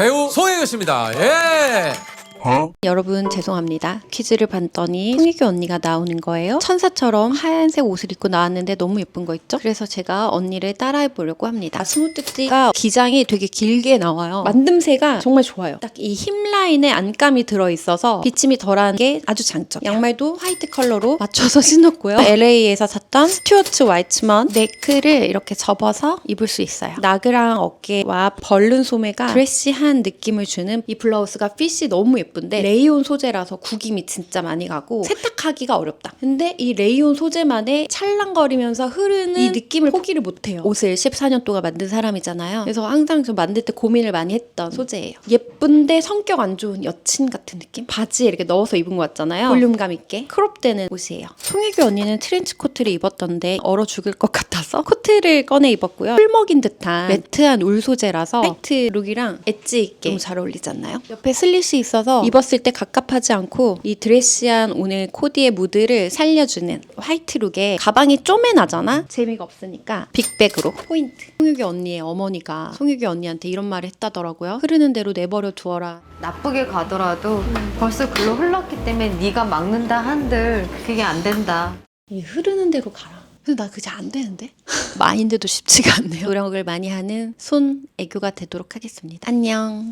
배우 송혜교 씨입니다. 예. 여러분 죄송합니다. 퀴즈를 봤더니 송혜교 언니가 나오는 거예요. 천사처럼 하얀색 옷을 입고 나왔는데 너무 예쁜 거 있죠? 그래서 제가 언니를 따라해 보려고 합니다. 스무뜨지가 기장이 되게 길게 나와요. 만듦새가 정말 좋아요. 딱 이 힙 라인에 안감이 들어있어서 기침이 덜한 게 아주 장점. 양말도 화이트 컬러로 맞춰서 신었고요. LA에서 샀던 스튜어트 와이츠먼 네크를 이렇게 접어서 입을 수 있어요. 나그랑 어깨와 벌른 소매가 드레시한 느낌을 주는 이 블라우스가 핏이 너무 예 쁜데 레이온 소재라서 구김이 진짜 많이 가고 세탁하기가 어렵다. 근데 이 레이온 소재만의 찰랑거리면서 흐르는 이 느낌을 포기를 못해요. 옷을 14년 동안 만든 사람이잖아요. 그래서 항상 좀 만들 때 고민을 많이 했던 소재예요. 예쁜데 성격 안 좋은 여친 같은 느낌? 바지에 이렇게 넣어서 입은 것 같잖아요. 볼륨감 있게 크롭되는 옷이에요. 송혜교 언니는 트렌치 코트를 입었던데 얼어 죽을 것 같아서 코트를 꺼내 입었고요. 풀 먹인 듯한 매트한 울 소재라서 팩트 룩이랑 엣지 있게 너무 잘 어울리지 않나요? 옆에 슬릿이 있어서 입었을 때 갑갑하지 않고 이 드레시한 오늘 코디의 무드를 살려주는 화이트 룩에 가방이 쪼매나잖아? 재미가 없으니까 빅백으로 포인트. 송혜교 언니의 어머니가 송혜교 언니한테 이런 말을 했다더라고요. 흐르는 대로 내버려 두어라. 나쁘게 가더라도 벌써 글로 흘렀기 때문에 네가 막는다 한들 그게 안 된다. 이 흐르는 대로 가라. 근데 나 그게 안 되는데? 마인드도 쉽지가 않네요. 노력을 많이 하는 손 애교가 되도록 하겠습니다. 안녕.